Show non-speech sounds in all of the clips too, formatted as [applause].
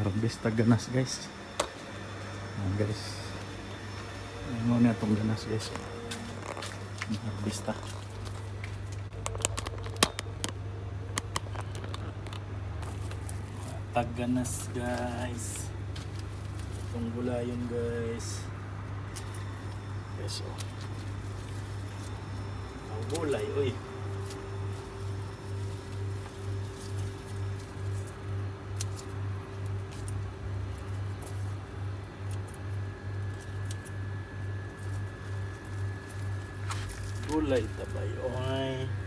Harvest tag ganas guys. Ayan guys. Ayan mo na itong ganas guys. Harvesta. Tag ganas guys. Itong gulayon guys. Guys oh. Ang gulay, uy. Gulay tabay, oy.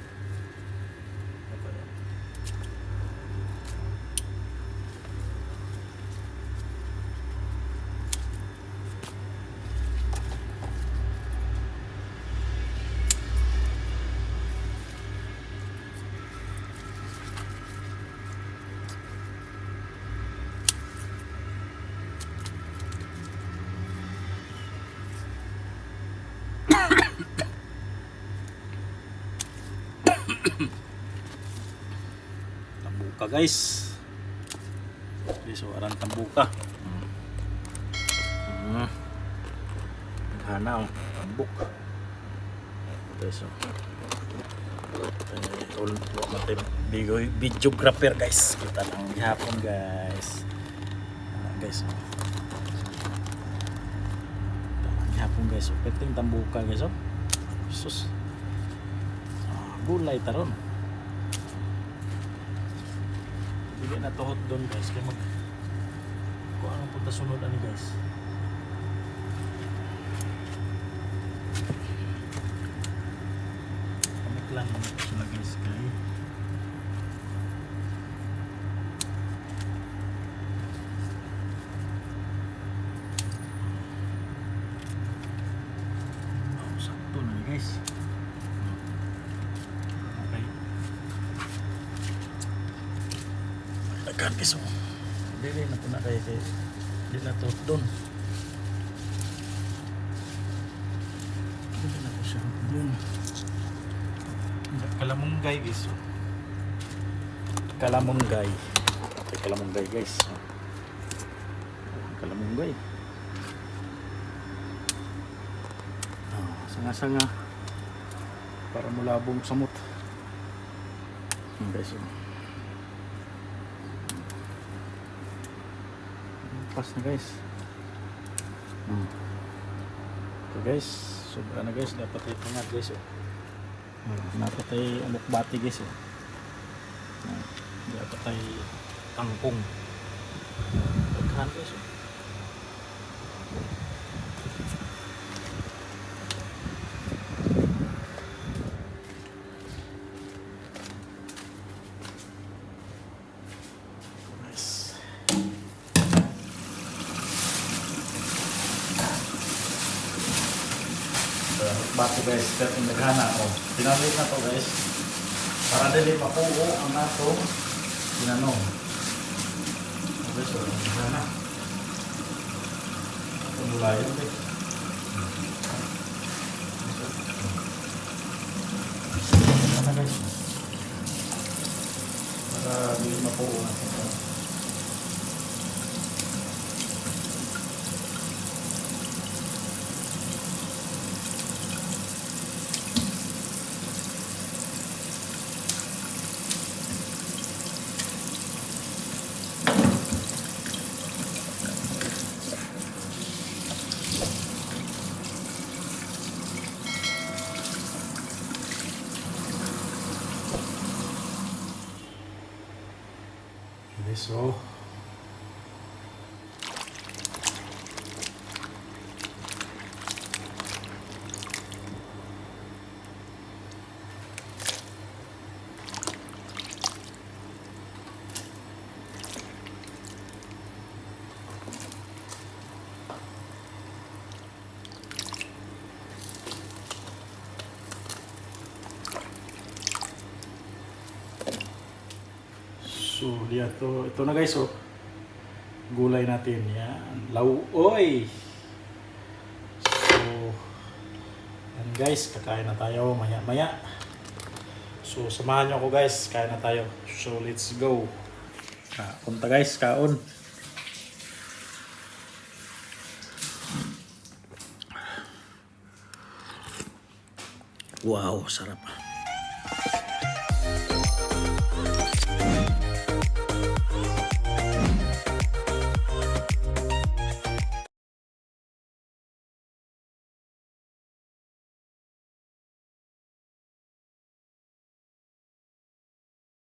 [coughs] Tambuka guys. Guys, so arang tambuka. Hmm. Hana ang tambuk. Guys, so. Ul wa matay video videographer guys. Kita lang gihapon guys. Ah, guys. Lang gihapon guys. So, peting tambuka guys. Oh. Sus. Gulay taron. Hindi na tuhot doon guys. Kaya mag... Kung anong punta sunod ani guys. Kamik lang sila guys. Kaya... Oh, sakto guys. Daghan kiso. Dili na po na kay kay di na to doon. Dili na po siya doon. Kalamunggay guys. oh. Kalamunggay. Okay, kalamunggay guys. Oh. Kalamunggay. Oh, sanga-sanga. Para mulabong samot. Guys. Oh. Pas na guys. Hmm. So guys, sobra na guys. Dapat ito nga guys. Oh. Hmm. Dapat ay umukbati guys. Oh. Hmm. Dapat ay tangkong. Pagkahan guys. Oh. Bati guys, pero naghana ko. Pinalit na to guys. Para dili mapuo ang nato tinanong. Okay, so naghana. Ito mula yun. Naghana guys. Para dili mapuo ang nato. Okay, So, yan. Ito, ito na guys, oh. Gulay natin. Yan. Lauoy! So, yan guys. Kakain na tayo maya-maya. So, samahan nyo ako guys. Kain na tayo. So, let's go. Ah, kaon ta guys. Kaon. Wow, sarap. Sarap.